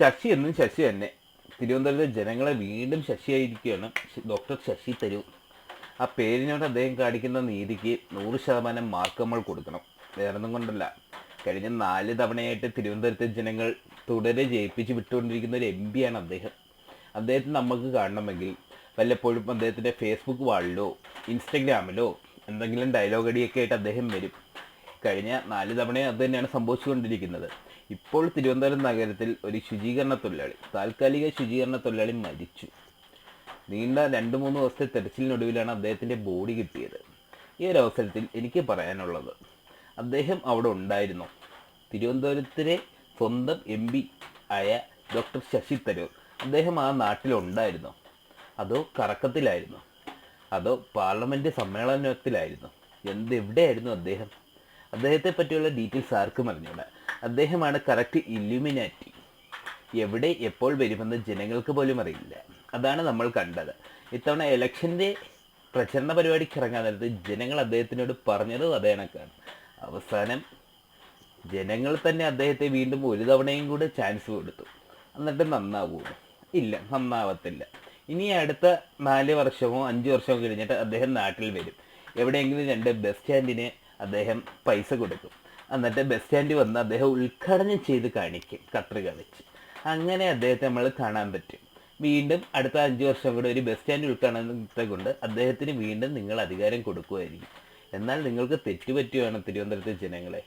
ശശി എന്നും ശശി തന്നെ. തിരുവനന്തപുരത്തെ ജനങ്ങളെ വീണ്ടും ശശിയായിരിക്കുകയാണ്. ഡോക്ടർ ശശി തരൂർ. ആ പേരിനോട് അദ്ദേഹം കാണിക്കുന്ന നീതിക്ക് നൂറ് ശതമാനം മാർക്ക് നമ്മൾ കൊടുക്കണം. വേറൊന്നും കൊണ്ടല്ല. കഴിഞ്ഞ നാല് തവണയായിട്ട് തിരുവനന്തപുരത്തെ ജനങ്ങൾ തുടരെ ജയിപ്പിച്ച് വിട്ടുകൊണ്ടിരിക്കുന്ന ഒരു എം ആണ് അദ്ദേഹം. അദ്ദേഹത്തെ നമുക്ക് കാണണമെങ്കിൽ വല്ലപ്പോഴും അദ്ദേഹത്തിന്റെ ഫേസ്ബുക്ക് വാളിലോ ഇൻസ്റ്റഗ്രാമിലോ എന്തെങ്കിലും ഡയലോഗ് അടിയൊക്കെ ആയിട്ട് അദ്ദേഹം വരും. കഴിഞ്ഞ നാല് തവണയും അത് തന്നെയാണ് സംഭവിച്ചുകൊണ്ടിരിക്കുന്നത്. ഇപ്പോൾ തിരുവനന്തപുരം നഗരത്തിൽ ഒരു ശുചീകരണ തൊഴിലാളി താൽക്കാലിക ശുചീകരണ തൊഴിലാളി മരിച്ചു. നീണ്ട രണ്ട് മൂന്ന് ദിവസത്തെ തെരച്ചിലിനൊടുവിലാണ് അദ്ദേഹത്തിന്റെ ബോഡി കിട്ടിയത്. ഈ ഒരു അവസരത്തിൽ എനിക്ക് പറയാനുള്ളത് അദ്ദേഹം അവിടെ ഉണ്ടായിരുന്നു. തിരുവനന്തപുരത്തിലെ സ്വന്തം എം പി ആയ ഡോക്ടർ ശശി തരൂർ അദ്ദേഹം ആ നാട്ടിലുണ്ടായിരുന്നു അതോ കറക്കത്തിലായിരുന്നു? അതോ പാർലമെന്റ് സമ്മേളനത്തിലായിരുന്നു? എന്തെവിടെയായിരുന്നു അദ്ദേഹം? അദ്ദേഹത്തെ പറ്റിയുള്ള ഡീറ്റെയിൽസ് ആർക്കും അറിഞ്ഞൂടാ. അദ്ദേഹമാണ് കറക്റ്റ് ഇല്ലുമിനാറ്റി എവിടെ എപ്പോൾ വരുമെന്ന് ജനങ്ങൾക്ക് പോലും അറിയില്ല. അതാണ് നമ്മൾ കണ്ടത്. ഇത്തവണ ഇലക്ഷന്റെ പ്രചരണ പരിപാടിക്ക് ഇറങ്ങാൻ നേരത്ത് ജനങ്ങൾ അദ്ദേഹത്തിനോട് പറഞ്ഞതും അതേ കണക്കാണ്. അവസാനം ജനങ്ങൾ തന്നെ അദ്ദേഹത്തെ വീണ്ടും ഒരു തവണയും കൂടെ ചാൻസ് കൊടുത്തു. എന്നിട്ട് നന്നാവുമോ ഇല്ല നന്നാവത്തില്ല. ഇനി അടുത്ത നാല് വർഷമോ അഞ്ച് വർഷമോ കഴിഞ്ഞിട്ട് അദ്ദേഹം നാട്ടിൽ വരും. എവിടെയെങ്കിലും രണ്ട് ബസ് സ്റ്റാൻഡിന് അദ്ദേഹം പൈസ കൊടുക്കും. എന്നിട്ട് ബസ് സ്റ്റാൻഡിൽ വന്ന് അദ്ദേഹം ഉദ്ഘാടനം ചെയ്ത് കാണിക്കും കത്രിക വെച്ച് അങ്ങനെ അദ്ദേഹത്തെ നമ്മൾ കാണാൻ പറ്റും. വീണ്ടും അടുത്ത അഞ്ച് വർഷം കൂടെ ഒരു ബസ് സ്റ്റാൻഡ് ഉദ്ഘാടനത്തെ കൊണ്ട് അദ്ദേഹത്തിന് വീണ്ടും നിങ്ങൾ അധികാരം കൊടുക്കുമായിരിക്കും. എന്നാൽ നിങ്ങൾക്ക് തെറ്റുപറ്റുകയാണ് തിരുവനന്തപുരത്തെ ജനങ്ങളെ.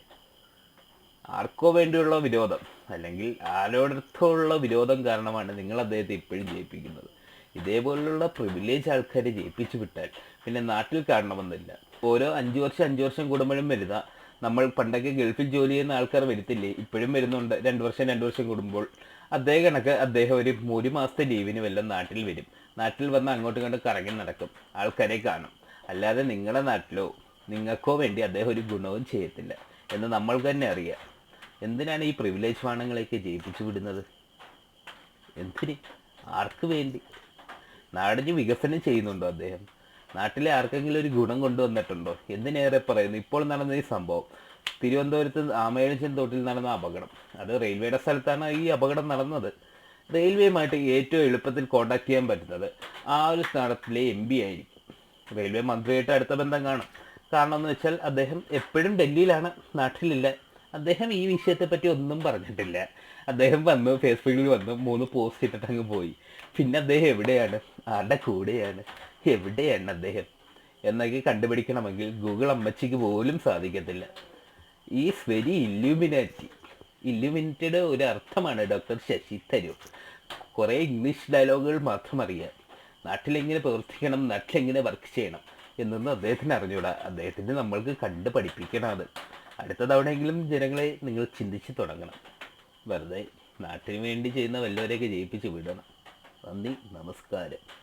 ആർക്കോ വേണ്ടിയുള്ള വിരോധം അല്ലെങ്കിൽ ആരോടത്തോടുള്ള വിരോധം കാരണമാണ് നിങ്ങൾ അദ്ദേഹത്തെ ഇപ്പോഴും ജയിപ്പിക്കുന്നത്. ഇതേപോലുള്ള പ്രിവിലേജ് ആൾക്കാരെ ജയിപ്പിച്ചു വിട്ടാൽ പിന്നെ നാട്ടിൽ കാണണമെന്നില്ല. ഓരോ അഞ്ച് വർഷം അഞ്ച് വർഷം കൂടുമ്പോഴും വരുന്ന നമ്മൾ പണ്ടൊക്കെ ഗൾഫിൽ ജോലി ചെയ്യുന്ന ആൾക്കാർ വരുത്തില്ലേ? ഇപ്പോഴും വരുന്നുണ്ട്. രണ്ട് വർഷം രണ്ട് വർഷം കൂടുമ്പോൾ. അതേ കണക്ക് അദ്ദേഹം ഒരു ഒരു മാസത്തെ ലീവിന് വല്ല നാട്ടിൽ വരും. നാട്ടിൽ വന്ന് അങ്ങോട്ടും ഇങ്ങോട്ടും കറങ്ങി നടക്കും. ആൾക്കാരെ കാണും. അല്ലാതെ നിങ്ങളുടെ നാട്ടിലോ നിങ്ങൾക്കോ വേണ്ടി അദ്ദേഹം ഒരു ഗുണവും ചെയ്യത്തില്ല എന്ന് നമ്മൾക്ക് തന്നെ അറിയാം. എന്തിനാണ് ഈ പ്രിവിലേജ് വാണങ്ങളെയൊക്കെ ജയിപ്പിച്ചു വിടുന്നത്? എന്തിന്? ആർക്ക് വേണ്ടി? നാടിന് വികസനം ചെയ്യുന്നുണ്ടോ അദ്ദേഹം? നാട്ടിലെ ആർക്കെങ്കിലും ഒരു ഗുണം കൊണ്ടുവന്നിട്ടുണ്ടോ? എന്തിനേറെ പറയുന്നു? ഇപ്പോൾ നടന്ന ഈ സംഭവം തിരുവനന്തപുരത്ത് ആമയണിച്ചൻ തോട്ടിൽ നടന്ന അപകടം. അത് റെയിൽവേയുടെ സ്ഥലത്താണ് ഈ അപകടം നടന്നത്. റെയിൽവേയുമായിട്ട് ഏറ്റവും എളുപ്പത്തിൽ കോണ്ടാക്ട് ചെയ്യാൻ പറ്റുന്നത് ആ ഒരു സ്ഥാനത്തിലെ എം പി ആയിരിക്കും. റെയിൽവേ മന്ത്രിയായിട്ട് അടുത്ത ബന്ധം കാണും. കാരണം എന്ന് വെച്ചാൽ അദ്ദേഹം എപ്പോഴും ഡൽഹിയിലാണ് നാട്ടിലില്ല. അദ്ദേഹം ഈ വിഷയത്തെ പറ്റി ഒന്നും പറഞ്ഞിട്ടില്ല. അദ്ദേഹം വന്നു ഫേസ്ബുക്കിൽ വന്നു മൂന്ന് പോസ്റ്റ് ഇട്ടിട്ട് അങ്ങ് പോയി. പിന്നെ അദ്ദേഹം എവിടെയാണ്? ആരുടെ കൂടെയാണ്? എവിടെയാണ് അദ്ദേഹം? എന്നൊക്കെ കണ്ടുപിടിക്കണമെങ്കിൽ ഗൂഗിൾ അമ്മച്ചിക്ക് പോലും സാധിക്കത്തില്ല. ഈസ് വെരി ഇല്യൂമിനാറ്റി ഇല്യൂമിനേറ്റഡ് ഒരു അർത്ഥമാണ് ഡോക്ടർ ശശി തരൂർ. കുറേ ഇംഗ്ലീഷ് ഡയലോഗുകൾ മാത്രം അറിയാം. നാട്ടിലെങ്ങനെ പ്രവർത്തിക്കണം നാട്ടിലെങ്ങനെ വർക്ക് ചെയ്യണം എന്നൊന്നും അദ്ദേഹത്തിന് അറിഞ്ഞൂടാ. അദ്ദേഹത്തിന് നമ്മൾക്ക് കണ്ട് പഠിപ്പിക്കണം അത്. അടുത്ത തവണയെങ്കിലും ജനങ്ങളെ നിങ്ങൾ ചിന്തിച്ച് തുടങ്ങണം. വെറുതെ നാട്ടിന് വേണ്ടി ചെയ്യുന്ന വല്ലവരെയൊക്കെ ജയിപ്പിച്ച് വിടണം. നന്ദി നമസ്കാരം.